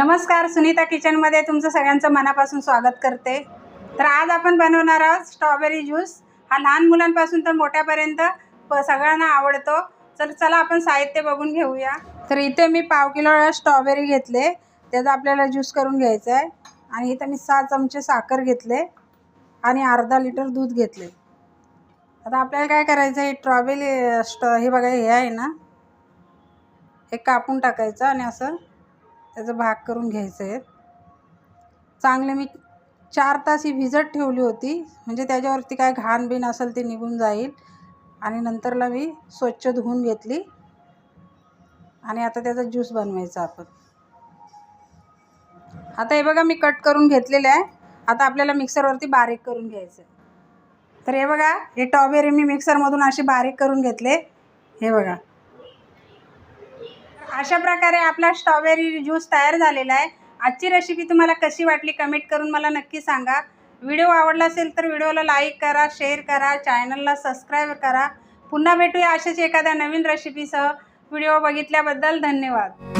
नमस्कार सुनीता किचनमध्ये तुमचं सगळ्यांचं मनापासून स्वागत करते. तर आज आपण बनवणार आहोत स्ट्रॉबेरी ज्यूस हा लहान मुलांपासून तर मोठ्यापर्यंत प सगळ्यांना आवडतो. तर चला आपण साहित्य बघून घेऊया. तर इथे मी पाव किलो स्ट्रॉबेरी घेतले. त्याचा आपल्याला ज्यूस करून घ्यायचा आहे. आणि इथं मी सहा चमचे साखर घेतले. आणि अर्धा लिटर दूध घेतले. आता आपल्याला काय करायचं आहे? स्ट्रॉबेरी स्ट्रॉ हे बघा हे आहे ना. हे कापून टाकायचं आणि असं त्याचं भाग करून घ्यायचं आहे. चांगले मी चार तास ही भिजत ठेवली होती. म्हणजे त्याच्यावरती काय घाण बिन असेल ते निघून जाईल. आणि नंतरला मी स्वच्छ धुवून घेतली. आणि आता त्याचा ज्यूस बनवायचा आपण. आता हे बघा मी कट करून घेतलेलं आहे. आता आपल्याला मिक्सरवरती बारीक करून घ्यायचं आहे. तर हे बघा हे टॉबेरी मी मिक्सरमधून अशी बारीक करून घेतले. हे बघा. अशा प्रकारे आपला स्ट्रॉबेरी ज्यूस तयार झालेला आहे. आजची रेसिपी तुम्हाला कशी वाटली कमेंट करून मला नक्की सांगा. व्हिडिओ आवडला असेल तर व्हिडिओला लाईक करा शेअर करा चॅनलला सबस्क्राईब करा. पुन्हा भेटूया अशाच एखाद्या नवीन रेसिपीसह व्हिडिओ बघितल्याबद्दल धन्यवाद.